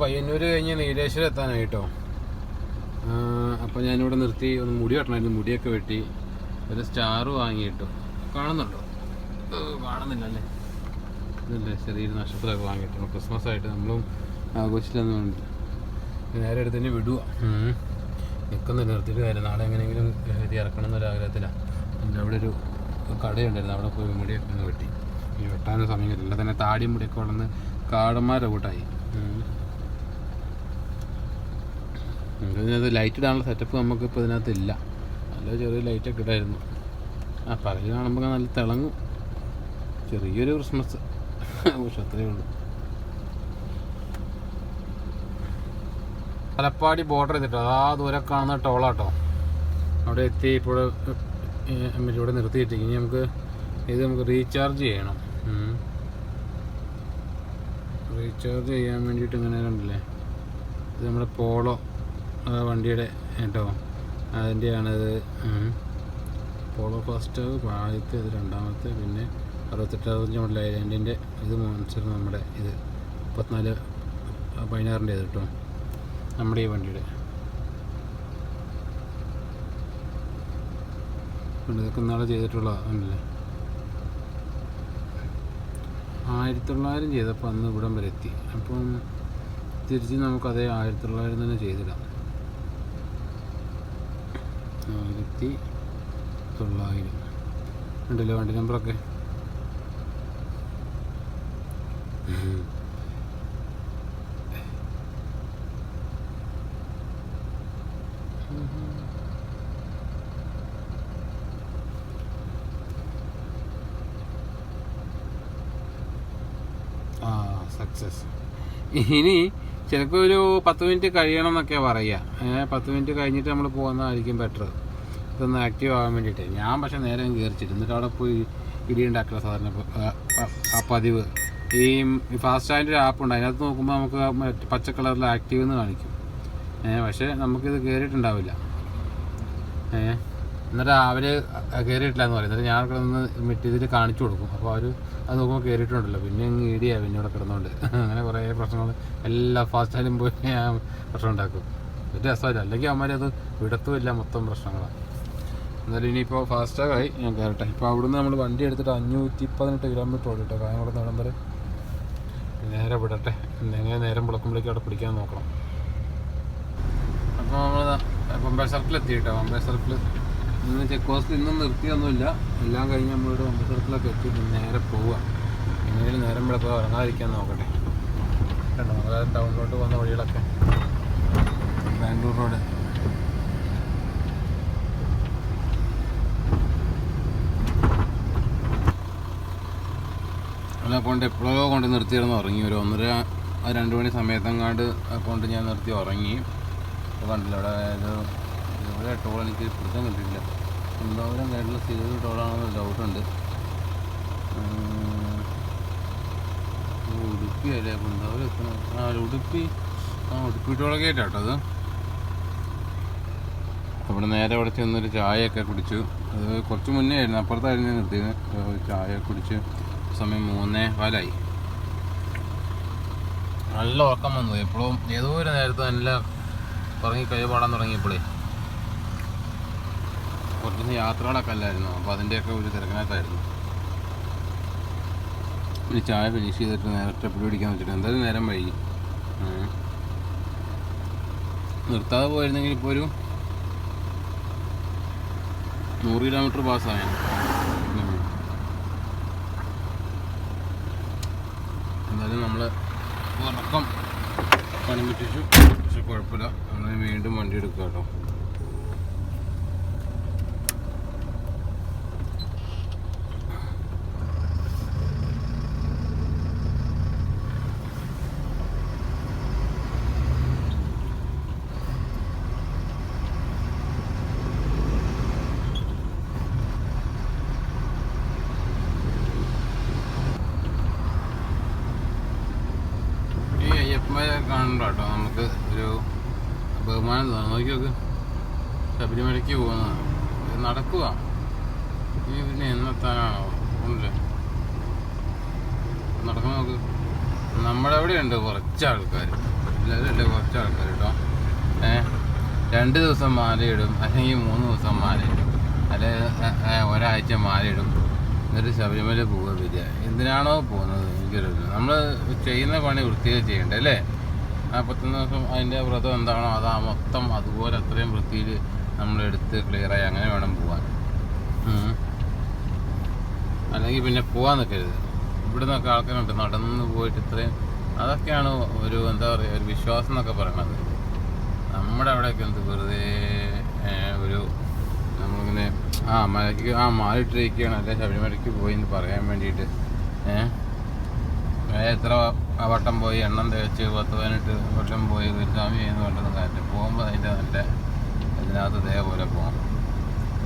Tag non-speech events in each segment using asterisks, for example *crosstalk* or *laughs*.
പയ്യന്നൂര് കഴിഞ്ഞ് നീലേശ്വരം എത്താനായിട്ടോ അപ്പോൾ ഞാനിവിടെ നിർത്തി ഒന്ന് മുടി വെട്ടണമായിരുന്നു മുടിയൊക്കെ വെട്ടി ഒരു സ്റ്റാർ വാങ്ങിയിട്ടു. കാണുന്നുണ്ടോ? കാണുന്നില്ലല്ലേ? ഇതല്ലേ ചെറിയൊരു നക്ഷത്രമൊക്കെ വാങ്ങിയിട്ടു. ക്രിസ്മസ് ആയിട്ട് നമ്മളും ആഘോഷിച്ചില്ലെന്ന് പറഞ്ഞിട്ട് നേരെ എടുത്ത് തന്നെ വിടുക നിൽക്കുന്നില്ല നിർത്തിയിട്ട് കാര്യം. നാളെ എങ്ങനെയെങ്കിലും എഴുതി ഇറക്കണം എന്നൊരാഗ്രഹത്തിലാണ് എന്റെ അവിടെ ഒരു കടയുണ്ടായിരുന്നു. അവിടെ പോയി മുടിയൊക്കെ ഒന്ന് വെട്ടി. ഈ വെട്ടാനും സമയം കിട്ടില്ല തന്നെ താടിയും മുടിയൊക്കെ വളർന്ന് കാടന്മാരുടെ കൂട്ടായി. ഇതിനകത്ത് ലൈറ്റ് ഇടാനുള്ള സെറ്റപ്പ് നമുക്ക് ഇപ്പോൾ ഇതിനകത്ത് ഇല്ല. നല്ല ചെറിയ ലൈറ്റൊക്കെ ഇടായിരുന്നു. ആ പകൽ കാണുമ്പോൾ നല്ല തിളങ്ങും. ചെറിയൊരു ക്രിസ്മസ് പക്ഷെ അത്രയേ ഉള്ളൂ. തലപ്പാടി ബോർഡർ ചെയ്തിട്ടോ? ആ ദൂരെ കാണുന്ന ടോളാട്ടോ അവിടെ എത്തി ഇപ്പോൾ ഇവിടെ നിർത്തിയിട്ട് ഇനി നമുക്ക് ഇത് നമുക്ക് റീചാർജ് ചെയ്യണം. റീചാർജ് ചെയ്യാൻ വേണ്ടിയിട്ട് ഇങ്ങനെ കണ്ടില്ലേ? ഇത് നമ്മുടെ പോളോ വണ്ടിയുടെ കേട്ടോ. അതിന്റെയാണിത്. പോളോ ഫസ്റ്റ് ആദ്യത്തെ ഇത് രണ്ടാമത്തെ പിന്നെ അറുപത്തെട്ടാമത്തെ അറുപത്തഞ്ച് മോഡൽ ഐലൻഡിന്റെ ഇത് മോൺസർ നമ്മുടെ ഇത് മുപ്പത്തിനാല് പതിനാറിന്റെ ഇത് കേട്ടോ. നമ്മുടെ ഈ വണ്ടിയുടെ. ഇതൊക്കെ ഇന്നാളെ ചെയ്തിട്ടുള്ള ഉണ്ടല്ലേ ആയിരത്തി തൊള്ളായിരം ചെയ്തപ്പോൾ അന്ന് ഇവിടം വരെ എത്തി. അപ്പം തിരിച്ച് നമുക്കതേ അതേ ആയിരത്തി തൊള്ളായിരം തന്നെ ചെയ്തിടാം. ആയിരത്തി തൊള്ളായിരം ഉണ്ടല്ലോ വണ്ടി നമ്പറൊക്കെ. ആ സക്സസ് ഇനി ചിലപ്പോൾ ഒരു പത്ത് മിനിറ്റ് കഴിയണം എന്നൊക്കെ പറയുക പത്ത് മിനിറ്റ് കഴിഞ്ഞിട്ട് നമ്മൾ പോകുന്നതായിരിക്കും ബെറ്റർ ഇതൊന്ന് ആക്റ്റീവ് ആകാൻ വേണ്ടിയിട്ട് ഞാൻ പക്ഷേ നേരെ കയറിച്ചിട്ട് എന്നിട്ട് അവിടെ പോയി ഇടി ഉണ്ടാക്കുക സാധാരണ ആ, പതിവ്. ഈ ഫാസ്റ്റ് ആയിട്ട് ഒരു ആപ്പ് ഉണ്ട്. അതിനകത്ത് നോക്കുമ്പോൾ നമുക്ക് പച്ച കളറിൽ ആക്റ്റീവ് എന്ന് കാണിക്കും. പക്ഷേ നമുക്കിത് കയറിയിട്ടുണ്ടാവില്ല ഏഹ് എന്നിട്ട് അവർ കയറിയിട്ടില്ല എന്ന് പറയും. എന്നിട്ട് ഞാൻ കിടന്ന് മറ്റേ ഇതിൽ കാണിച്ചു കൊടുക്കും. അപ്പോൾ അവർ അത് നോക്കുമ്പോൾ കയറിയിട്ടുണ്ടല്ലോ പിന്നെ ഇടിയാ പിന്നെ ഇവിടെ കിടന്നുകൊണ്ട് *laughs* അങ്ങനെ കുറേ പ്രശ്നങ്ങൾ എല്ലാ ഫാസ്റ്റായാലും പോയി ഞാൻ പ്രശ്നം ഉണ്ടാക്കും. ഒരു രസമില്ല അല്ലെങ്കിൽ അവന്മാരത് വിടത്തുമില്ല മൊത്തം പ്രശ്നങ്ങളാണ് എന്നാലും ഇനിയിപ്പോൾ ഫാസ്റ്റായി ഞാൻ കയറട്ടെ ഇപ്പോൾ അവിടുന്ന് നമ്മൾ വണ്ടി എടുത്തിട്ട് അഞ്ഞൂറ്റി പതിനെട്ട് കിലോമീറ്റർ ഓടിട്ടോ കായംകുളം നടം വരെ നേരെ വിടട്ടെ. എന്തെങ്കിലും നേരം വിളക്കുമ്പോഴേക്കും അവിടെ പിടിക്കാൻ നോക്കണം. അപ്പോൾ നമ്മൾ പമ്പ സർക്കിൾ എത്തി കേട്ടോ ബൊമ്പേ സർക്കിൾ ഇന്ന് ചെക്ക് പോസ്റ്റ് ഇന്നും നിർത്തിയൊന്നുമില്ല. എല്ലാം കഴിഞ്ഞ് നമ്മളിവിടെ സർക്കിളൊക്കെ എത്തി നേരെ പോവുക. എങ്ങനെയും നേരം ഇവിടെ പോയി ഇറങ്ങാതിരിക്കാൻ നോക്കട്ടെ. കണ്ടോ? നമ്മളെ ടൗണിലോട്ട് പോകുന്ന വഴികളൊക്കെ. ബാംഗ്ലൂർ റോഡ്. അല്ല അക്കൗണ്ട് എപ്പോഴോ കൊണ്ട് നിർത്തിയിരുന്ന് ഉറങ്ങി. ഒരു ഒന്നര രണ്ട് മണി സമയത്തെങ്ങാണ്ട് കൊണ്ട് ഞാൻ നിർത്തി ഉറങ്ങി. അപ്പോൾ കണ്ടില്ല അവിടെ ഇത് ഇവിടെ ടോൾ എനിക്ക് പിടുത്തം കിട്ടിയില്ല കുന്താപുരം കേരള സ്ഥിതി ടോളാണെന്ന് ഡൗട്ടുണ്ട് ഉടുപ്പി അല്ലേ? കുന്താപുരം എത്തണം. ആ ഉടുപ്പി ആ ഉടുപ്പി ടോളൊക്കെ ആയിട്ടാട്ടോ അത്. അവിടെ നേരെ അവിടെ ചെന്നൊരു ചായയൊക്കെ കുടിച്ചു. അത് കുറച്ച് മുന്നേ ആയിരുന്നു. അപ്പുറത്തായിരുന്നു നിർത്തിയത്. ചായ കുടിച്ച് സമയം മൂന്നേ കാലായി. നല്ല ഉറക്കം വന്നു. എപ്പോഴും ഏതോ ഒരു നേരത്തെ നല്ല ഉറങ്ങി കൈ പാടാൻ തുടങ്ങിയപ്പോഴേ കുറച്ച് യാത്രകളൊക്കെ അല്ലായിരുന്നു. അപ്പോൾ അതിന്റെയൊക്കെ ഒരു തിരക്കിനകത്തായിരുന്നു. ഒരു ചായ ഫിനിഷ് ചെയ്തിട്ട് നേരത്തെ പിടി പിടിക്കാൻ വെച്ചിട്ട് എന്തായാലും നേരം വൈകി. നിർത്താതെ പോയിരുന്നെങ്കിൽ ഇപ്പോൾ ഒരു നൂറ് കിലോമീറ്റർ പാസ്സായ. എന്തായാലും നമ്മൾ ഉറക്കം പണി പറ്റിച്ചു പക്ഷെ കുഴപ്പമില്ല. നമ്മൾ വീണ്ടും വണ്ടി എടുക്കുക കേട്ടോ ഈ അയ്യപ്പന്മാരെ കാണണ്ട കേട്ടോ നമുക്ക് ഒരു ബഹുമാനം തോന്നും നോക്കി നോക്ക് ശബരിമലയ്ക്ക് പോകുന്നതാണ് ഇത് നടക്കുക. ഈ പിന്നെ എന്നെത്താനാണോ ഉണ്ട് നടക്കാൻ നോക്ക്. നമ്മുടെ അവിടെ ഉണ്ട് കുറച്ച് ആൾക്കാർ എല്ലാവരും ഉണ്ട് കുറച്ച് ആൾക്കാർ കേട്ടോ. ഏ രണ്ട് ദിവസം മാലയിടും അല്ലെങ്കിൽ മൂന്ന് ദിവസം മാലയിടും. അല്ലെങ്കിൽ ഒരാഴ്ച മാലയിടും. എന്നിട്ട് ശബരിമല പോവുക വരിക. എന്തിനാണോ പോകുന്നത്? എനിക്കറിയില്ല. നമ്മൾ ചെയ്യുന്ന പണി വൃത്തിയായി ചെയ്യണ്ടേ അല്ലേ? നാൽപ്പത്തൊന്ന് ദിവസം അതിന്റെ വ്രതം എന്താണോ അതാ മൊത്തം അതുപോലെ അത്രയും വൃത്തിയിൽ നമ്മൾ എടുത്ത് ക്ലിയറായി അങ്ങനെ വേണം പോകാൻ. അല്ലെങ്കിൽ പിന്നെ പോകാൻ നിൽക്കരുത് ഇവിടെ നിന്നൊക്കെ ആൾക്കാരുണ്ട് നടന്ന് പോയിട്ട് ഇത്രയും അതൊക്കെയാണ് ഒരു എന്താ പറയുക ഒരു വിശ്വാസം എന്നൊക്കെ പറയണത്. നമ്മുടെ അവിടെയൊക്കെ എന്ത് വെറുതെ ഒരു നമ്മളിങ്ങനെ ആ മലയ്ക്ക് ആ മാലിട്ടിരിക്കുകയാണ് അല്ലെ ശബരിമലയ്ക്ക് പോയി എന്ന് പറയാൻ വേണ്ടിയിട്ട്. ഏഹ് എത്ര വട്ടം പോയി എണ്ണം തേച്ച് പത്ത് പതിനെട്ട് വട്ടം പോയി ഗുരുസ്വാമി എന്ന് പറഞ്ഞത് കാര്യം പോകുമ്പോൾ അതിന്റെ നല്ല ഇതിനകത്ത് ഇതേപോലെ പോകാം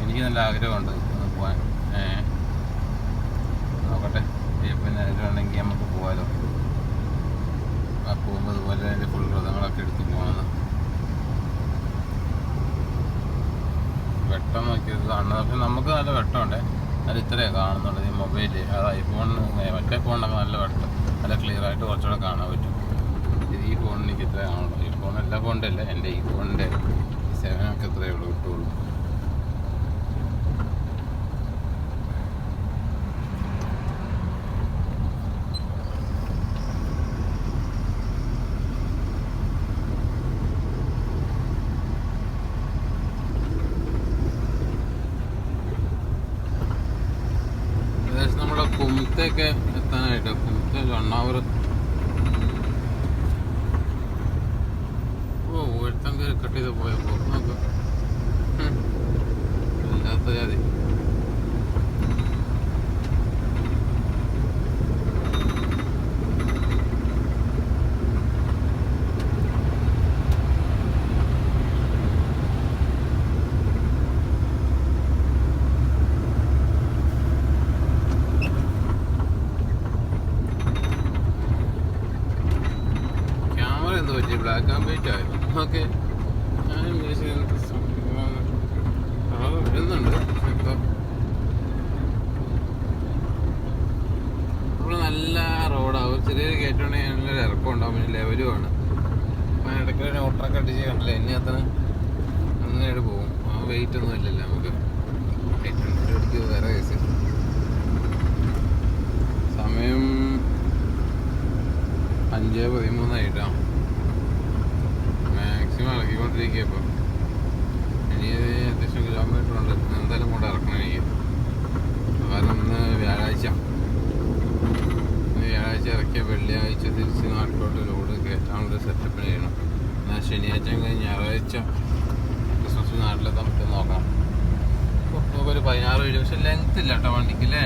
എനിക്ക് നല്ല ആഗ്രഹമുണ്ട് ഒന്ന് പോകാൻ നോക്കട്ടെ. പിന്നെ ആഗ്രഹമുണ്ടെങ്കിൽ നമുക്ക് പോകാലോ ആ പോകുമ്പോൾ അതുപോലെ അതിന്റെ ഫുൾ വ്രതങ്ങളൊക്കെ എടുത്ത് പോകണം വെട്ടം നോക്കിയത് കാണുന്നത് പക്ഷെ നമുക്ക് നല്ല വെട്ടമുണ്ട്. അത് ഇത്രയേ കാണുന്നുള്ളൂ ഈ മൊബൈൽ അത് ഐഫോണിന് മറ്റേ ഫോണിനൊക്കെ നല്ല വെട്ടം. നല്ല ക്ലിയർ ആയിട്ട് കുറച്ചുകൂടെ കാണാൻ പറ്റും. ഈ ഫോണിന് എനിക്ക് ഇത്രേ കാണുള്ളൂ. ഈ ഫോൺ എല്ലാ ഫോണിന്റെ അല്ല? എന്റെ ഈ ഫോണിന്റെ സെവനൊക്കെ ഇത്രയേ ഉള്ളൂ കിട്ടുള്ളൂ ഏകദേശം നമ്മുടെ കുമത്തേക്ക് എത്താനായിട്ട് കുമത്തെ വൺ അവർ ഓ ഒരുത്തം കയറി കട്ട് ചെയ്ത് പോയപ്പോ നോക്ക് ഹും. വല്ലാത്ത ജാതി ക്യാമറ എന്ത് പറ്റി ബ്ലാക്ക് ആൻഡ് വൈറ്റ് ആയിരുന്നു ഓക്കെ ഞാൻ വിചാരിച്ചു എന്ത് സംഭവമാണ്. കളർ വരുന്നുണ്ട് ഇപ്പൊ ഇവിടെ നല്ല റോഡാവും ചെറിയൊരു കയറ്റുണ്ടെങ്കിൽ നല്ലൊരു ഇറക്കം ഉണ്ടാവും പിന്നെ ലെവലുമാണ് അപ്പം ഓട്ടറൊക്കെ അടിച്ച് കണ്ടില്ല? എന്നെ അത്ര അങ്ങനെയായിട്ട് പോകും. ആ വെയിറ്റ് ഒന്നും ഇല്ലല്ലോ നമുക്ക്. എയ്റ്റ് ഹൺഡ്രഡ് അടിക്ക് വേറെ കേസ് സമയം അഞ്ച് പതിമൂന്നായിട്ടാ. മാക്സിമം ഇറക്കിക്കൊണ്ടിരിക്കുക ഇപ്പം. ഇനി അത്യാവശ്യം കിലോമീറ്റർ ഉണ്ട്. എന്തായാലും കൊണ്ട് ഇറക്കണം എനിക്ക്. കാരണം ഇന്ന് വ്യാഴാഴ്ച. വ്യാഴാഴ്ച ഇറക്കിയ വെള്ളിയാഴ്ച തിരിച്ച് നാട്ടിലോട്ട് ലോഡ് കയറ്റാനുള്ള സെറ്റപ്പിന് ചെയ്യണം. എന്നാൽ ശനിയാഴ്ച കഴിഞ്ഞ് ഞായറാഴ്ച ക്രിസ്മസ് നാട്ടിലെത്താൻ പറ്റും നോക്കാം. ഒരു പതിനാറ് വരും. പക്ഷെ ലെങ്ത് ഇല്ല കേട്ടോ വണ്ടിക്ക് അല്ലേ?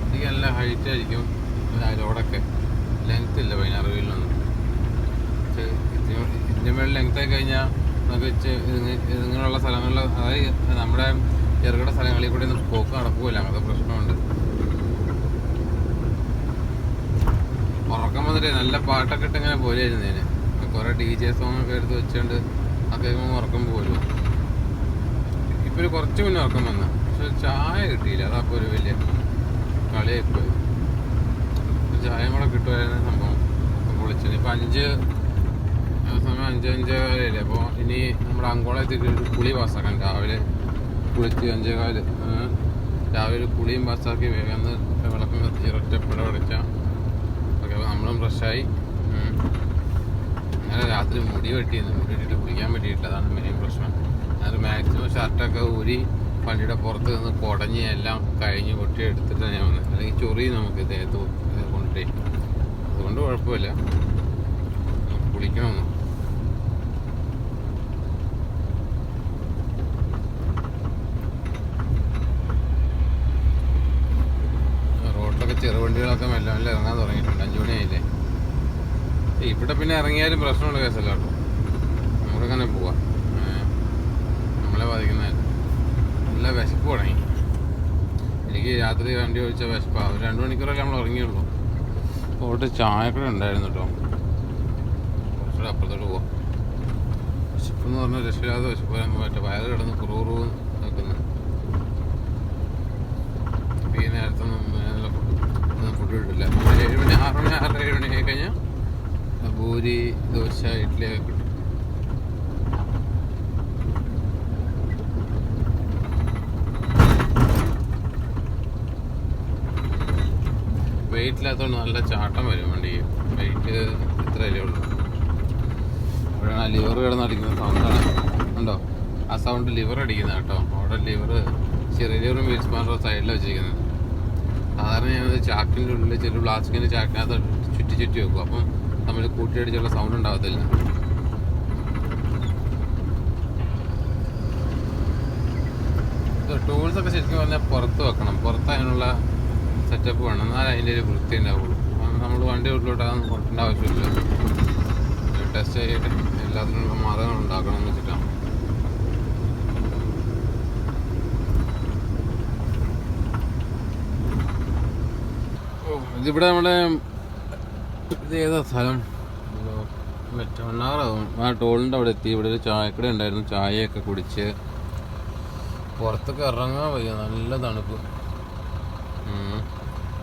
വണ്ടിക്ക് നല്ല ഹൈറ്റ് ആയിരിക്കും. ലോഡൊക്കെ ലെങ്ത് ഇല്ല പതിനാറ് വീലിനൊന്നും ഇതിന്റെ മേളിൽ ലെങ്ത് ആയി കഴിഞ്ഞാൽ നമുക്ക് ഇങ്ങനെയുള്ള സ്ഥലങ്ങളിൽ അതായത് നമ്മുടെ ചെറുകിട സ്ഥലങ്ങളിൽ കൂടെ ഒന്നും പോക്ക് നടക്കൂല. അങ്ങനത്തെ പ്രശ്നമുണ്ട്. ഉറക്കം വന്നിട്ട് നല്ല പാട്ടൊക്കെ ഇട്ട് ഇങ്ങനെ പോലെയായിരുന്നു ഞാൻ കുറെ ഡി ജെ സോങ് ഒക്കെ എടുത്ത് വെച്ചുകൊണ്ട് ആ കേൾക്കുമ്പോൾ ഉറക്കം പോലും ഇപ്പൊ കുറച്ച് മുന്നേ ഉറക്കം വന്ന. പക്ഷെ ചായ കിട്ടിയില്ല. അതപ്പോൾ ഒരു വലിയ കളിയായിപ്പോയി. ചായ കൂടെ കിട്ടുമായിരുന്നു സംഭവം. വിളിച്ചത്. ഇപ്പൊ അഞ്ച് സമയം അഞ്ച് അഞ്ചേ കാലയില്ലേ? അപ്പോൾ ഇനി നമ്മുടെ അങ്കോള എത്തിയിട്ട് ഒരു കുളി പാസ്സാക്കാൻ രാവിലെ കുളിച്ച് അഞ്ചേ കാൽ രാവിലെ കുളിയും പാസ്സാക്കി വേഗം വിളക്കം കത്തിച്ച് ഒറ്റപ്പെട അടച്ച. ഓക്കെ അപ്പോൾ നമ്മളും ഫ്രഷായി അങ്ങനെ രാത്രി മുടി വെട്ടിയിരുന്നു. മുടി വെട്ടിയിട്ട് കുളിക്കാൻ വേണ്ടിയിട്ടതാണ് മെയിൻ പ്രശ്നം. അത് മാക്സിമം ഷർട്ടൊക്കെ ഊരി വണ്ടിയുടെ പുറത്ത് നിന്ന് കുടഞ്ഞ് എല്ലാം കഴിഞ്ഞ് പൊട്ടി എടുത്തിട്ട് ഞാൻ വന്നത്. അല്ലെങ്കിൽ ചൊറി നമുക്ക് ദേഹത്ത് കൊണ്ടുപോയി അതുകൊണ്ട് കുഴപ്പമില്ല. കുളിക്കണമെന്ന് റോഡിലൊക്കെ ചെറുവണ്ടികളൊക്കെ മെല്ലെ മെല്ലെ ഇറങ്ങാൻ ഏയ് ഇവിടെ പിന്നെ ഇറങ്ങിയാലും പ്രശ്നമുള്ള കേസല്ല കേട്ടോ. നമുക്കങ്ങനെ പോവാം. നമ്മളെ ബാധിക്കുന്നതല്ല. നല്ല വിശപ്പ് തുടങ്ങി. എനിക്ക് രാത്രി വണ്ടി ഓടിച്ച വിശപ്പാ. ഒരു രണ്ട് മണിക്കൂറൊക്കെ നമ്മൾ ഇറങ്ങിയുള്ളൂ. പോയിട്ട് ചായക്കട ഉണ്ടായിരുന്നു കേട്ടോ. കുറച്ചുകൂടെ അപ്പുറത്തോട്ട് പോവാം. വിശപ്പ് എന്ന് പറഞ്ഞാൽ രക്ഷയില്ലാതെ വിശപ്പ് മറ്റേ വയറ് കിടന്ന് കുറൂറു നിൽക്കുന്നു. ഈ നേരത്തൊന്നും ഫുഡ് കിട്ടില്ല. ഏഴ് മണി ആറ് മണി ആറര ഏഴ് മണി ആയി കഴിഞ്ഞാൽ പൂരി ദോശ ഇഡ്ഡലി ഒക്കെ കിട്ടും. വെയിറ്റ് നല്ല ചാട്ടം വരും വണ്ടി. വെയിറ്റ് ഇത്രയല്ലേ ഉള്ളൂ. ആ ലിവർ കിടന്നടിക്കുന്ന സൗണ്ടാണ് ഉണ്ടോ ആ സൗണ്ട് ലിവർ അടിക്കുന്ന കേട്ടോ. അവിടെ ലിവർ ചെറിയ ലിവറും വീൽസ് മാത്രം സൈഡിൽ വെച്ചിരിക്കുന്നത്. സാധാരണ ഞാനത് ചാക്കിന്റെ ഉള്ളിൽ ചെറിയ പ്ലാസ്റ്റിക്കിന്റെ ചാക്കിനകത്ത് ചുറ്റി ചുറ്റി വെക്കും. അപ്പം തമ്മിൽ കൂട്ടിയടിച്ചുള്ള സൗണ്ട് ഉണ്ടാകത്തില്ല. ടൂൾസ് ഒക്കെ ശരിക്കും പറഞ്ഞാൽ പുറത്ത് വെക്കണം. പുറത്ത് അതിനുള്ള സെറ്റപ്പ് വേണം. എന്നാലും അതിന്റെ ഒരു വൃത്തി ഉണ്ടാവുള്ളൂ. നമ്മൾ വണ്ടി ഉള്ളിലോട്ട് അതൊന്നും കൊണ്ടേണ്ട ആവശ്യമില്ല ടെസ്റ്റ് ചെയ്തിട്ട് എല്ലാത്തിനുള്ള മാർഗങ്ങൾ ഉണ്ടാക്കണം എന്ന് വെച്ചിട്ടാണ്. ഇതിവിടെ നമ്മുടെ ഏതാ സ്ഥലം? മറ്റന്നാറാവും ആ ടോളിന്റെ അവിടെ എത്തി. ഇവിടെ ഒരു ചായക്കട ഉണ്ടായിരുന്നു. ചായയൊക്കെ കുടിച്ച് പുറത്തൊക്കെ ഇറങ്ങാൻ വയ്യ. നല്ല തണുപ്പ്.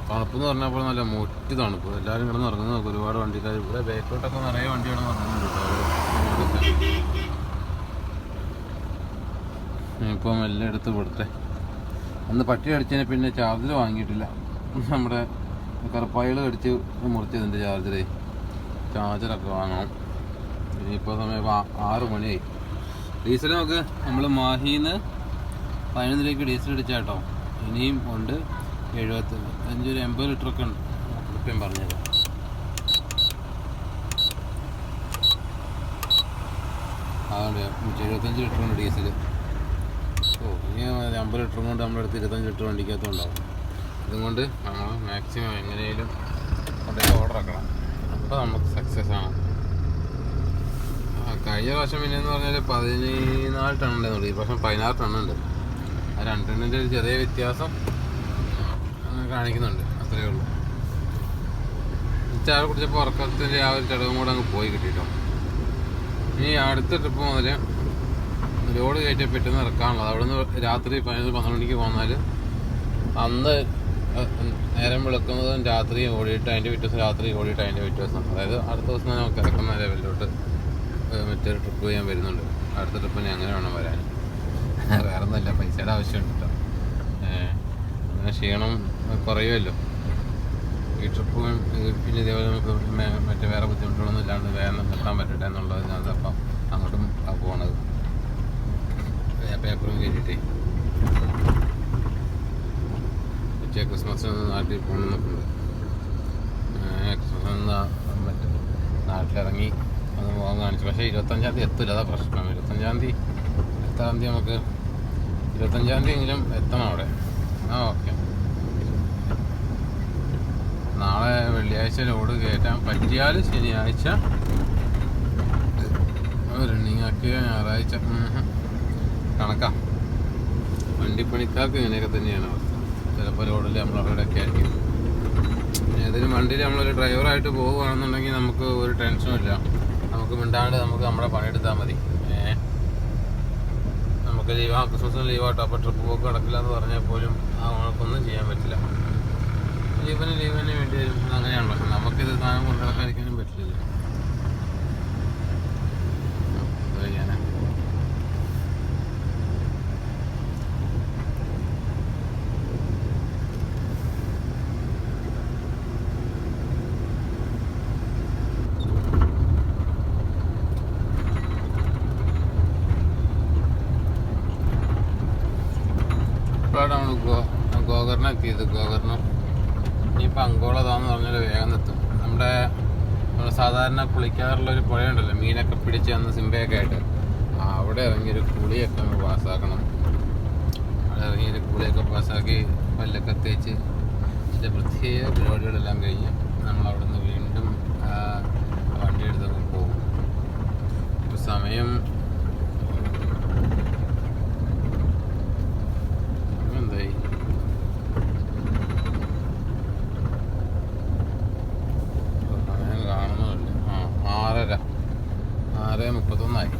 തണുപ്പ് എന്ന് പറഞ്ഞപ്പോൾ നല്ല മുറ്റി തണുപ്പ്. എല്ലാവരും കിടന്ന് ഇറങ്ങുന്ന നോക്കും. ഒരുപാട് വണ്ടിക്കാർ ഇവിടെ ബേക്കോട്ടൊക്കെ നിറയെ വണ്ടിയാണ് ഇറങ്ങുന്നുണ്ട് ഇപ്പം എല്ലാം എടുത്ത് കൊടുത്തേ. അന്ന് പട്ടി അടിച്ചതിന് പിന്നെ ചാർജർ വാങ്ങിയിട്ടില്ല. നമ്മുടെ കറുപ്പായകൾ കടിച്ച് മുറിച്ചതിന്റെ ചാർജറേ ചാർജറൊക്കെ വാങ്ങണം. ഇനിയിപ്പോൾ സമയം ആറ് മണിയായി. ഡീസൽ നമുക്ക് നമ്മൾ മാഹിന്ന് പതിനൊന്നിലേക്ക് ഡീസൽ അടിച്ചാട്ടോ ഇനിയും ഉണ്ട് എഴുപത്തി അഞ്ച് ഒരു എൺപത് ലിറ്ററൊക്കെ ഉണ്ട്. ഇപ്പം പറഞ്ഞത് അതുകൊണ്ട് എഴുപത്തഞ്ച് ലിറ്റർ ഉണ്ട് ഡീസൽ ഓ ഇനി അമ്പത് ലിറ്ററും കൊണ്ട് നമ്മളെടുത്ത് ഇരുപത്തഞ്ച് ലിറ്റർ വണ്ടിക്കകത്തുണ്ടാവും ഇതുകൊണ്ട് നമ്മൾ മാക്സിമം എങ്ങനെയും കൊണ്ടുപോയി ഓർഡർ ആക്കണം. അപ്പോൾ നമുക്ക് സക്സസ് ആണ്. കഴിഞ്ഞ പ്രാവശ്യം പിന്നെ എന്ന് പറഞ്ഞാൽ പതിനാല് ടൺ ഉണ്ടായിരുന്നു ഈ പ്രാവശ്യം പതിനാറ് ടൺ ഉണ്ട്. ആ രണ്ടെണ്ണിന്റെ ഒരു ചെറിയ വ്യത്യാസം കാണിക്കുന്നുണ്ട്. അത്രയേ ഉള്ളൂ. ചായ കുടിച്ചപ്പോൾ ഉറക്കത്തിന്റെ ആ ഒരു ചടവും കൂടെ അങ്ങ് പോയി കിട്ടിയിട്ടോ. ഇനി അടുത്ത ട്രിപ്പ് മുതൽ ലോഡ് കയറ്റി പെട്ടെന്ന് ഇറക്കാനുള്ളത്. അവിടെ നിന്ന് രാത്രി പതിനൊന്ന് പന്ത്രണ്ട് മണിക്ക് പോന്നാൽ അന്ന് നേരം വിളക്കുന്നതും രാത്രി ഓടിയിട്ട് അതിന്റെ വ്യത്യാസം രാത്രി ഓടിയിട്ട് അതിന്റെ വ്യത്യാസം. അതായത് അടുത്ത ദിവസം തന്നെ നമുക്ക് ഇറക്കുന്ന ലെവലിലോട്ട് മറ്റൊരു ട്രിപ്പ് ചെയ്യാൻ വരുന്നുണ്ട്. അടുത്ത ട്രിപ്പിന് അങ്ങനെ വേണം വരാൻ. വേറെ ഒന്നുമില്ല പൈസയുടെ ആവശ്യമുണ്ട് അങ്ങനെ ക്ഷീണം കുറയുമല്ലോ. ഈ ട്രിപ്പ് പിന്നെ ഇതേപോലെ നമുക്ക് മറ്റേ വേറെ ബുദ്ധിമുട്ടുകളൊന്നും ഇല്ലാണ്ട് വേഗം നിർത്താൻ പറ്റട്ടെ എന്നുള്ളത് ഞാൻ അപ്പം അങ്ങോട്ടും പോകണത് പേപ്പറും കയറ്റിട്ടേ ഉച്ച ക്രിസ്മസിന് നാട്ടിൽ പോകണമെന്നൊക്കെ ഉണ്ട് ക്രിസ്മസ് മറ്റേ നാട്ടിലിറങ്ങി ഒന്ന് പോകാൻ കാണിച്ചു. പക്ഷേ ഇരുപത്തഞ്ചാം തീയതി എത്തില്ല അതാ പ്രശ്നം. ഇരുപത്തഞ്ചാം തീയതി എത്താം തീയതി നമുക്ക് ഇരുപത്തഞ്ചാം തീയതി എങ്കിലും എത്തണം അവിടെ. ആ ഓക്കെ. നാളെ വെള്ളിയാഴ്ച ലോഡ് കയറ്റാൻ പറ്റിയാൽ ശനിയാഴ്ച റണ്ണിങ് ആക്കിയ ഞായറാഴ്ച. കണക്കാം. വണ്ടിപ്പണിക്കാർക്ക് ഇങ്ങനെയൊക്കെ തന്നെയാണ് അവസ്ഥ. ചിലപ്പോൾ റോഡിൽ നമ്മൾ അവിടെയൊക്കെ ആയിരിക്കും. ഏതെങ്കിലും വണ്ടിയിൽ നമ്മളൊരു ഡ്രൈവറായിട്ട് പോവുകയാണെന്നുണ്ടെങ്കിൽ നമുക്ക് ഒരു ടെൻഷനും ഇല്ല. നമുക്ക് മിണ്ടാണ്ട് നമുക്ക് നമ്മുടെ പണിയെടുത്താൽ മതി. നമുക്ക് ലീവ് ആ ക്രിസ്മസിന് ലീവാട്ടോ അപ്പോൾ ട്രിപ്പ് പോക്ക് നടക്കില്ല എന്ന് പറഞ്ഞാൽ പോലും ആ ഉണക്കൊന്നും ചെയ്യാൻ പറ്റില്ല. ലീവിന് ലീവിന് വേണ്ടി വരും. അങ്ങനെയാണ് പക്ഷെ നമുക്കിത് സാധനം കൊണ്ടു നടക്കാതിരിക്കാനും പറ്റില്ല എന്താ ചെയ്യാനാ ഇപ്പോഴാണ് നമ്മൾ ഗോ ഗോകർണം എത്തിയത് ഗോകർണം ഇനിയിപ്പോൾ അങ്കോളതാന്ന് പറഞ്ഞാൽ വേഗം എത്തും നമ്മുടെ നമ്മൾ ഒരു പുഴയുണ്ടല്ലോ മീനൊക്കെ പിടിച്ച് അന്ന് സിംബയൊക്കെ ആയിട്ട്. അവിടെ ഇറങ്ങി ഒരു കുളിയൊക്കെ നമ്മൾ പാസ്സാക്കണം. അവിടെ ഇറങ്ങി ഒരു കുളിയൊക്കെ പാസ്സാക്കി പല്ലൊക്കെ തേച്ച് ചില പ്രത്യേക പരിപാടികളെല്ലാം കഴിഞ്ഞ് നമ്മൾ അവിടെ നിന്ന് വീണ്ടും വണ്ടി എടുത്തൊക്കെ പോകും. സമയം എന്തായി സമയം കാണുന്നുമില്ല ആ ആറര ആറ് മുപ്പത്തൊന്നായി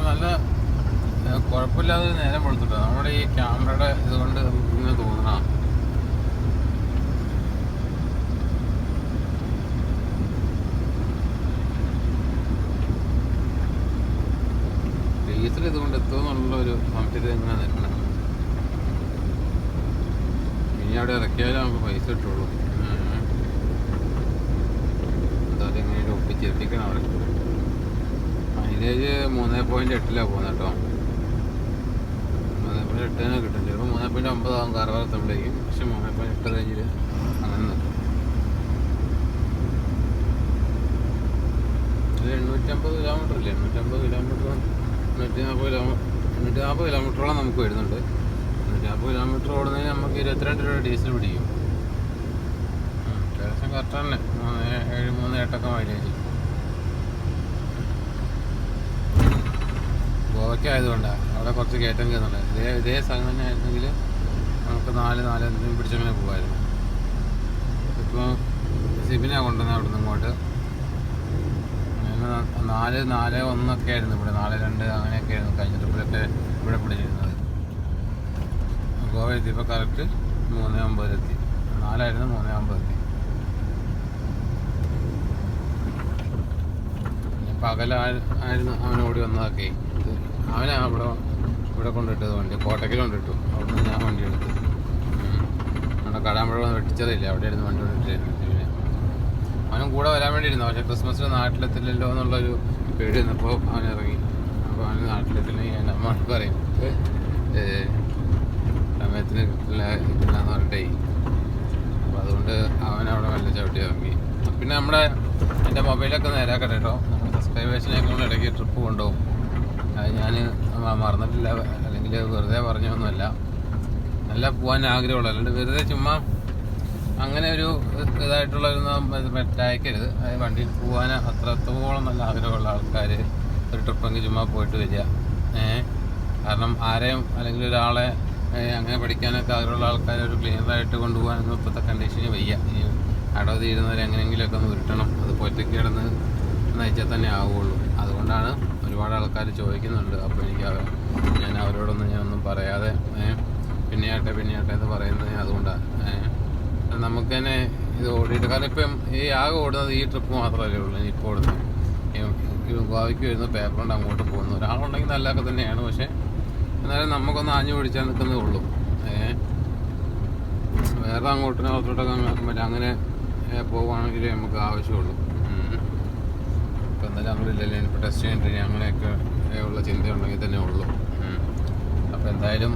നല്ല ഏ, കുഴപ്പമില്ലാതെ നേരം വെളുത്തിട്ടോ നമ്മുടെ ഈ ക്യാമറയുടെ ഇതുകൊണ്ട് നമുക്ക് ഇങ്ങനെ തോന്നണം നമുക്ക് പൈസ കിട്ടുള്ളൂ. എന്തായാലും എങ്ങനെയും ഒപ്പിച്ചെത്തിക്കണം അവിടെ. മൈലേജ് മൂന്ന് പോയിന്റ് എട്ടിലാണ് പോകുന്നത് കേട്ടോ. മൂന്ന് പോയിന്റ് എട്ടിന് കിട്ടും. ചിലപ്പോൾ മൂന്ന് പോയിന്റ് ഒമ്പതാകും കാർ വളർത്തുമ്പോഴേക്കും പക്ഷെ മൂന്ന് പോയിന്റ് എട്ട് റേഞ്ചിൽ അങ്ങനെ നിൽക്കും എണ്ണൂറ്റമ്പത് കിലോമീറ്റർ ഇല്ലേ എണ്ണൂറ്റമ്പത് കിലോമീറ്റർ എണ്ണൂറ്റി നാൽപ്പത് കിലോമീറ്റർ എണ്ണൂറ്റി നാൽപ്പത് കിലോമീറ്ററോളം നമുക്ക് വരുന്നുണ്ട്. നാൽപ്പത് കിലോമീറ്റർ ഓടുന്നതിന് നമുക്ക് ഇരുപത്തിരണ്ട് രൂപ ഡീസൽ പിടിക്കും. അത്യാവശ്യം കറക്റ്റ് തന്നെ മൂന്ന് ഏഴ് മൂന്ന് എട്ടൊക്കെ മൈലേജ് ഗോവയ്ക്ക് ആയതുകൊണ്ടാണ് അവിടെ കുറച്ച് കയറ്റം കയറുന്നുണ്ട് ഇതേ ഇതേ സ്ഥലം തന്നെ ആയിരുന്നെങ്കിൽ നമുക്ക് നാല് നാല് എന്തെങ്കിലും പിടിച്ചങ്ങനെ പോകുമായിരുന്നു ഇപ്പോൾ സിബിനാണ് കൊണ്ടുവന്നത് അവിടെ നിന്ന് ഇങ്ങോട്ട് നാല് നാല് ഒന്നൊക്കെ ആയിരുന്നു ഇവിടെ. നാല് രണ്ട് അങ്ങനെയൊക്കെ ആയിരുന്നു. കഴിഞ്ഞിട്ട് ട്രിപ്പിലൊക്കെ ഇവിടെ പിടിച്ചിരുന്നത്. ഗോവ എത്തിയപ്പോൾ കറക്റ്റ് മൂന്ന് അമ്പതിലെത്തി നാലായിരുന്നു മൂന്ന് അമ്പതെത്തി പകലായിരുന്നു അവൻ ഓടി വന്നതൊക്കെ. അവനാ അവിടെ ഇവിടെ കൊണ്ടിട്ടത് വണ്ടി. കോട്ടയ്ക്ക് കൊണ്ടിട്ടു. അവിടെ നിന്ന് ഞാൻ വണ്ടി എടുത്തു. അവിടെ കടാമ്പുഴ വെട്ടിച്ചതില്ല? അവിടെ ആയിരുന്നു വണ്ടി കൊണ്ടിട്ടായിരുന്നു പിന്നെ അവനും കൂടെ വരാൻ വേണ്ടിയിരുന്നു. പക്ഷേ ക്രിസ്മസിന് നാട്ടിലെത്തില്ലല്ലോ എന്നുള്ളൊരു പേടി വന്നപ്പോൾ അവൻ ഇറങ്ങി. അപ്പോൾ അവന് നാട്ടിലെത്തില്ലെങ്കിൽ ഞാൻ അമ്മ പറയും. സമയത്തിന് കിട്ടില്ല ഇല്ലാന്ന് പറഞ്ഞിട്ടേ അപ്പോൾ അതുകൊണ്ട് അവൻ അവിടെ വെള്ളം ചവിട്ടി ഇറങ്ങി. പിന്നെ നമ്മുടെ എന്റെ മൊബൈലൊക്കെ നേരാക്കട്ടെ കേട്ടോ. നമ്മൾ സബ്സ്ക്രൈബേഴ്സിനൊക്കെ നമ്മൾ ഇടയ്ക്ക് ട്രിപ്പ് കൊണ്ടുപോകും. ഞാൻ മറന്നിട്ടില്ല. അല്ലെങ്കിൽ വെറുതെ പറഞ്ഞൊന്നുമല്ല നല്ല പോകാൻ ആഗ്രഹമുള്ള. അല്ലാണ്ട് വെറുതെ ചുമ്മാ അങ്ങനെ ഒരു ഇതായിട്ടുള്ള ഒരു മറ്റയക്കരുത് അത് വണ്ടിയിൽ പോകാൻ അത്രത്തോളം നല്ല ആഗ്രഹമുള്ള ആൾക്കാർ ഒരു ട്രിപ്പെങ്കിൽ ചുമ്മാ പോയിട്ട് വരിക. ഏഹ് കാരണം ആരെയും അല്ലെങ്കിൽ ഒരാളെ അങ്ങനെ പഠിക്കാനൊക്കെ ആഗ്രഹമുള്ള ആൾക്കാരെ ഒരു ക്ലിയറായിട്ട് കൊണ്ടുപോകാനൊന്നും ഇപ്പോഴത്തെ കണ്ടീഷന് വയ്യ. ഈ അടവ് തീരുന്നവരെ എങ്ങനെയെങ്കിലുമൊക്കെ ഒന്ന് ഉരുട്ടണം. അത് പൊറ്റയ്ക്ക് കിടന്ന് നയിച്ചാൽ തന്നെ ആവുകയുള്ളൂ അതുകൊണ്ടാണ് ഒരുപാട് ആൾക്കാർ ചോദിക്കുന്നുണ്ട്. അപ്പോൾ എനിക്ക് അവർ ഞാൻ അവരോടൊന്നും ഞാനൊന്നും പറയാതെ പിന്നെയാട്ടെ പിന്നെയാട്ടെ എന്ന് പറയുന്നത് അതുകൊണ്ടാണ് നമുക്ക് തന്നെ ഇത് ഓടിയിട്ട് കാരണം ഇപ്പം ഈ ആകെ ഓടുന്നത് ഈ ട്രിപ്പ് മാത്രമല്ലേ ഉള്ളൂ. ഇനി ഇപ്പോൾ ഓടുന്നത്. ഗോവയ്ക്ക് വരുന്ന പേപ്പറുണ്ട് അങ്ങോട്ട് പോകുന്നു ഒരാളുണ്ടെങ്കിൽ നല്ലതൊക്കെ തന്നെയാണ്. പക്ഷേ എന്നാലും നമുക്കൊന്ന് ആഞ്ഞു പിടിച്ചാൽ നിൽക്കുന്നേ ഉള്ളൂ. ഏഹ് വേറെ അങ്ങോട്ടും അകത്തോട്ടൊക്കെ അങ്ങനെ പോവുകയാണെങ്കിൽ നമുക്ക് ആവശ്യമുള്ളൂ. ഇപ്പം എന്തായാലും അങ്ങോട്ടില്ലല്ലേ ഇപ്പോൾ ടെസ്റ്റ് ഇനി അങ്ങനെയൊക്കെ ഉള്ള ചിന്തയുണ്ടെങ്കിൽ തന്നെ ഉള്ളൂ. അപ്പോൾ എന്തായാലും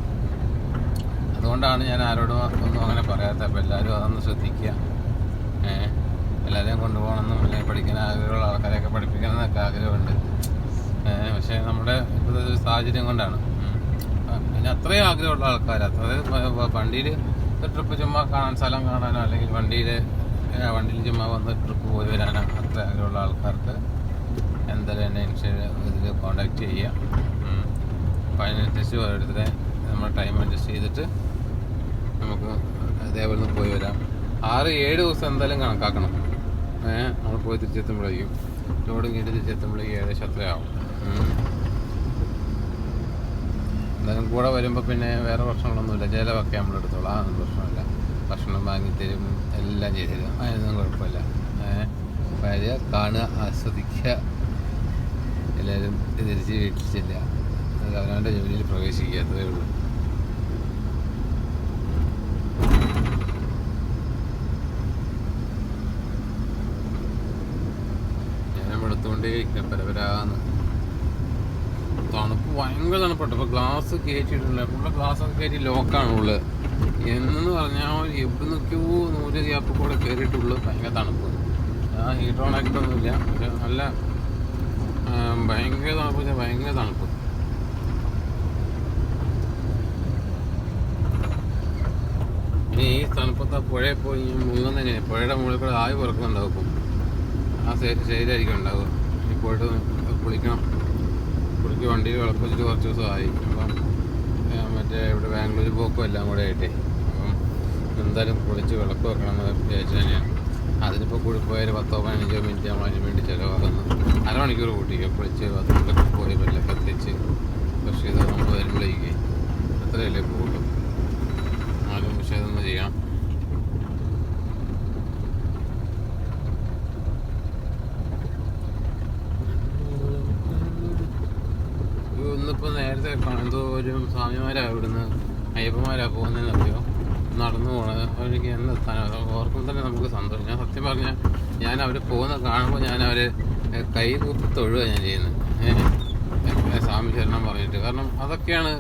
അതുകൊണ്ടാണ് ഞാൻ ആരോടും ഒന്നും അങ്ങനെ പറയാത്തത്. അപ്പോൾ എല്ലാവരും അതൊന്ന് ശ്രദ്ധിക്കുക. ഏഹ് എല്ലാവരെയും കൊണ്ടുപോകണമെന്നും അല്ലെങ്കിൽ പഠിക്കാൻ ആഗ്രഹമുള്ള ആൾക്കാരെയൊക്കെ പഠിപ്പിക്കണമെന്നൊക്കെ ആഗ്രഹമുണ്ട്. ഏഹ് പക്ഷേ നമ്മുടെ ഇപ്പോഴത്തെ സാഹചര്യം കൊണ്ടാണ്. പിന്നെ അത്രയും ആഗ്രഹമുള്ള ആൾക്കാർ അതായത് വണ്ടിയിൽ ട്രിപ്പ് ചുമ്മാ കാണാൻ സ്ഥലം കാണാനോ അല്ലെങ്കിൽ വണ്ടിയിൽ വണ്ടിയിൽ ചുമ്മാ വന്ന് ട്രിപ്പ് പോയി വരാനോ അത്ര ആഗ്രഹമുള്ള ആൾക്കാർക്ക് എന്തായാലും എന്നെ ഇതിൽ കോണ്ടാക്ട് ചെയ്യാം. അപ്പോൾ അതിനനുസരിച്ച് ഓരോരുത്തരെ നമ്മൾ ടൈം അഡ്ജസ്റ്റ് ചെയ്തിട്ട് നമുക്ക് അതേപോലെ ഒന്ന് പോയി വരാം. ആറ് ഏഴ് ദിവസം എന്തായാലും കണക്കാക്കണം. ഏഹ് നമ്മൾ പോയി തിരിച്ചെത്തുമ്പോഴേക്കും. ലോഡും കേട്ട് തിരിച്ചെത്തുമ്പോഴേക്കും ഏകദേശം അത്രയാവും. എന്തായാലും കൂടെ വരുമ്പോൾ പിന്നെ വേറെ പ്രശ്നങ്ങളൊന്നുമില്ല. ചിലവൊക്കെ നമ്മൾ എടുത്തോളാം. അതൊന്നും പ്രശ്നമില്ല. ഭക്ഷണം വാങ്ങിത്തരും എല്ലാം ചെയ്തു തരും. അതിനൊന്നും കുഴപ്പമില്ല. ഭാര്യ കാണുക ആസ്വദിക്കുക. എല്ലാവരും തിരിച്ച് വീട്ടിൽ ചെല്ലുക. അവനവന്റെ ജോലിയിൽ പ്രവേശിക്കുക അത്രേ ഉള്ളൂ. എടുത്തുകൊണ്ടേ വെളുത്തുകൊണ്ടേ പരപരാന്ന് തണുപ്പ് ഭയങ്കര തണുപ്പുണ്ട് ഇപ്പോൾ ഗ്ലാസ് കയറ്റിയിട്ടുണ്ട് ഫുള്ള് ഗ്ലാസ് ഒക്കെ കയറ്റി ലോക്കാണ് ഉള്ളത് എന്നു പറഞ്ഞാൽ എവിടെ നിൽക്കുമോ നൂൽ ഗ്യാപ്പ് കൂടെ കയറിയിട്ടുള്ളൂ ഭയങ്കര തണുപ്പ്. ഞാൻ ഹീറ്റർ ഓൺ ആക്കിയിട്ടൊന്നുമില്ല. പക്ഷെ നല്ല ആ, ഭയങ്കര തണുപ്പ് ഭയങ്കര തണുപ്പ്. ഇനി ഈ തണുപ്പത്ത് ആ പുഴയിൽ പോയി മുങ്ങുന്ന എങ്ങനെ പുഴയുടെ മുകളിൽ കൂടെ ആയി പറക്കുന്നുണ്ടാവും ആ സൈഡ് സൈഡായിരിക്കും ഉണ്ടാവുക. ഇനി പോയിട്ട് കുളിക്കണം. കുളിക്ക് വണ്ടിയിൽ വിളക്ക് വെച്ചിട്ട് കുറച്ച് ദിവസമായി. അപ്പം മറ്റേ ഇവിടെ ബാംഗ്ലൂർ പോക്കും എല്ലാം കൂടെ ആയിട്ടേ. അപ്പം എന്തായാലും കുളിച്ച് വിളക്ക് വെക്കണം എന്ന് വിചാരിച്ചു തന്നെയാണ്. അതിനിപ്പോൾ കൂടി പോയാൽ പത്തോ പതിനഞ്ചോ മിനിറ്റ് നമ്മൾ അതിന് വേണ്ടി ചിലവാകുന്നു അരമണിക്കൂർ കൂട്ടിക്കുക കുളിച്ച് പത്തൊക്കെ പോയി വെല്ലൊക്കെ എത്തിച്ച് പക്ഷേ ചെയ്ത് നമ്മൾ വരുമ്പോഴേക്കേ അത്രയല്ലേ പോകുള്ളൂ ആരും പക്ഷേ ഇതൊന്നും ചെയ്യണം ഇന്നിപ്പോൾ നേരത്തെ കാ- എന്തോ ഒരു സ്വാമിമാരാ ഇവിടുന്ന് അയ്യപ്പന്മാരാ പോകുന്നതെന്ന് അറിയോ? നടന്നു പോണത്. അവർക്ക് എന്ത് സ്ഥാനം ഓർക്കുമ്പോൾ തന്നെ നമുക്ക് സന്തോഷം. ഞാൻ സത്യം പറഞ്ഞാൽ ഞാൻ അവർ പോകുന്ന കാണുമ്പോൾ ഞാൻ അവർ കൈ കൂപ്പി തൊഴുക ഞാൻ ചെയ്യുന്നത്. സ്വാമി ശരണം പറഞ്ഞിട്ട്. കാരണം അതൊക്കെയാണ്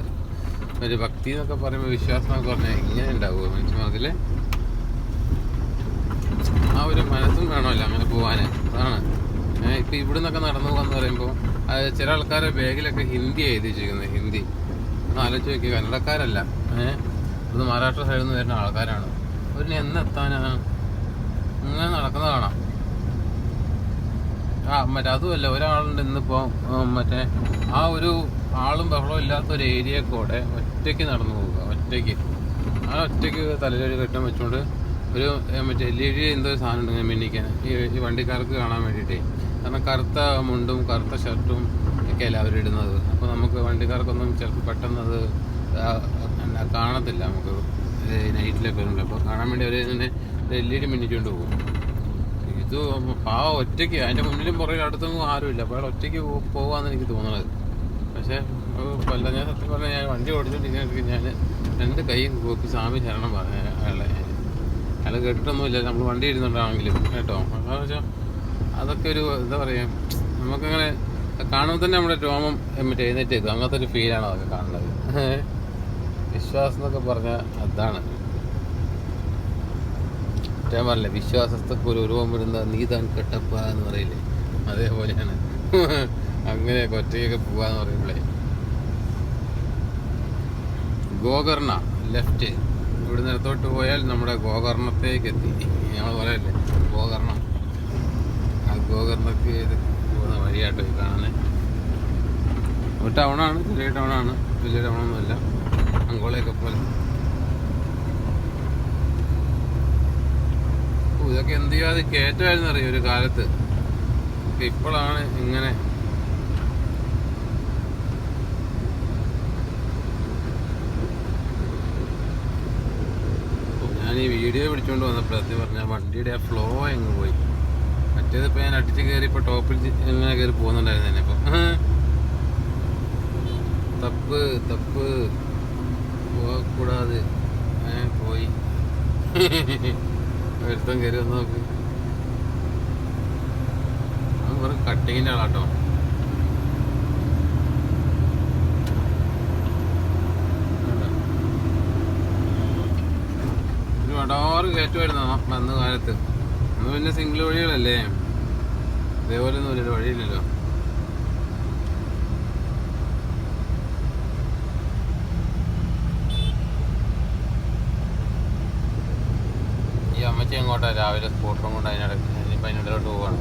ഒരു ഭക്തി എന്നൊക്കെ പറയുമ്പോൾ വിശ്വാസം എന്നൊക്കെ പറഞ്ഞാൽ ഇങ്ങനെ ഉണ്ടാവുക മനുഷ്യന്മാർക്കിൽ ആ ഒരു മനസ്സും വേണമല്ലോ അങ്ങനെ പോകാൻ അതാണ്. ഇപ്പം ഇവിടുന്നൊക്കെ നടന്നു പോകാന്ന് പറയുമ്പോൾ ചില ആൾക്കാരെ ബാഗിലൊക്കെ ഹിന്ദി എഴുതി വെച്ചിരിക്കുന്നത് ഹിന്ദി ആലോചിച്ച് നോക്കി കന്നഡക്കാരല്ല. ഏഹ് ഇത് മഹാരാഷ്ട്ര സൈഡിൽ നിന്ന് വരുന്ന ആൾക്കാരാണ്. അവരിന് എന്നെത്താനാണ് ഇങ്ങനെ നടക്കുന്ന കാണാം. ആ മറ്റേ അതുമല്ല ഒരാളുണ്ട് ഇന്നിപ്പോ മറ്റേ ആ ഒരു ആളും ബഹളവും ഇല്ലാത്ത ഒരു ഏരിയ കൂടെ ഒറ്റയ്ക്ക് നടന്നു പോവുക ഒറ്റയ്ക്ക്. ആ ഒറ്റയ്ക്ക് തലയിലൊരു കെട്ടം വെച്ചുകൊണ്ട് ഒരു മറ്റേ എൽ ഇ ഡി എന്തോ സാധനം ഉണ്ട് ഇങ്ങനെ മിന്നിക്കാൻ ഈ വണ്ടിക്കാർക്ക് കാണാൻ വേണ്ടിയിട്ടേ. കാരണം കറുത്ത മുണ്ടും കറുത്ത ഷർട്ടും ഒക്കെ എല്ലാവരും അവരിടുന്നത് അപ്പോൾ നമുക്ക് വണ്ടിക്കാർക്കൊന്നും ചിലപ്പോൾ പെട്ടെന്ന് അത് കാണത്തില്ല. നമുക്ക് നൈറ്റിലൊക്കെ വരുമ്പോൾ അപ്പോൾ കാണാൻ വേണ്ടി അവർ ഇങ്ങനെ എൽ ഇ ഡി മിന്നിച്ചുകൊണ്ട് പോകും. ഇത് പാവ ഒറ്റയ്ക്ക്. അതിന്റെ മുന്നിലും പുറകിൽ അടുത്തൊന്നും ആരുമില്ല. അപ്പോൾ അയാൾ ഒറ്റയ്ക്ക് പോകാമെന്ന് എനിക്ക് തോന്നുന്നത് പക്ഷേ കൊല്ല ഞാൻ സത്യം പറഞ്ഞാൽ ഞാൻ വണ്ടി ഓടിച്ചുകൊണ്ടിരിക്കുന്ന ഞാൻ രണ്ട് കൈയും പോക്കി സ്വാമി ശരണം പറഞ്ഞ അയാളെ. അയാൾ കേട്ടിട്ടൊന്നുമില്ല. നമ്മൾ വണ്ടി ഇരുന്നുണ്ടാണെങ്കിലും. കേട്ടോ? എന്താണെന്ന് വെച്ചാൽ അതൊക്കെ ഒരു എന്താ പറയുക നമുക്കങ്ങനെ കാണുമ്പോൾ തന്നെ നമ്മുടെ രോമം മറ്റേ എഴുന്നേറ്റ് അങ്ങനത്തെ ഒരു ഫീലാണ് അതൊക്കെ കാണുന്നത്. വിശ്വാസം എന്നൊക്കെ പറഞ്ഞാൽ അതാണ്. ഞാൻ പറഞ്ഞില്ലേ ഒരു ഉരുവം വരുന്ന നീ താൻ കെട്ടപ്പ എന്ന് പറയില്ലേ? അതേപോലെയാണ്. അങ്ങനെ ഒറ്റയ്ക്കൊക്കെ പോവാന്ന് പറയുമ്പോഴേ ഗോകർണ ലെഫ്റ്റ്. ഇവിടെ നിരത്തോട്ട് പോയാൽ നമ്മുടെ ഗോകർണത്തേക്ക് എത്തി. ഞങ്ങൾ പറയല്ലേ ഗോകർണം. ഗോകർണക്ക് ചെയ്ത് പോകുന്ന വഴിയാട്ടോ ഈ കാണുന്നത് ഒരു ടൗണാണ് ചെറിയ ടൗണാണ് വലിയ ടൗണൊന്നുമല്ല. അങ്കോളയൊക്കെ പോലെ. ഇതൊക്കെ എന്ത് ചെയ്യാതെ കയറ്റമായിരുന്നു അറിയാം ഒരു കാലത്ത്. ഇപ്പോഴാണ് ഇങ്ങനെ. ഞാൻ ഈ വീഡിയോ പിടിച്ചുകൊണ്ട് വന്നപ്പോഴത്തെ പറഞ്ഞാൽ വണ്ടിയുടെ ആ ഫ്ലോ അങ്ങ് പോയി. മറ്റേത് ഇപ്പൊ ഞാൻ അടിച്ച് കയറി ഇപ്പൊ ടോപ്പിൽ ഇങ്ങനെ കയറി പോകുന്നുണ്ടായിരുന്നു ഇപ്പൊ? *laughs* തപ്പ് തപ്പ്. പോകൂടാതെ പോയി. *laughs* ഒരുത്തം കയറി വന്ന് നോക്ക്. അവൻ വെറും ആളാട്ടോ? ഒരു വടാറ് കയറ്റുമായിരുന്നു വന്ന കാലത്ത്. അന്ന് പിന്നെ സിംഗിൾ വഴികളല്ലേ? ഇതേപോലെ ഒന്നും ഇല്ലല്ലോ വഴിയില്ലല്ലോ. ഈ അമ്മച്ചി എങ്ങോട്ടാ? രാവിലെ സ്കൂട്ടറും കൊണ്ട് അതിനിടയ്ക്ക് ഇനിയിപ്പോൾ അതിനിടയിലോട്ട് പോവാണ്.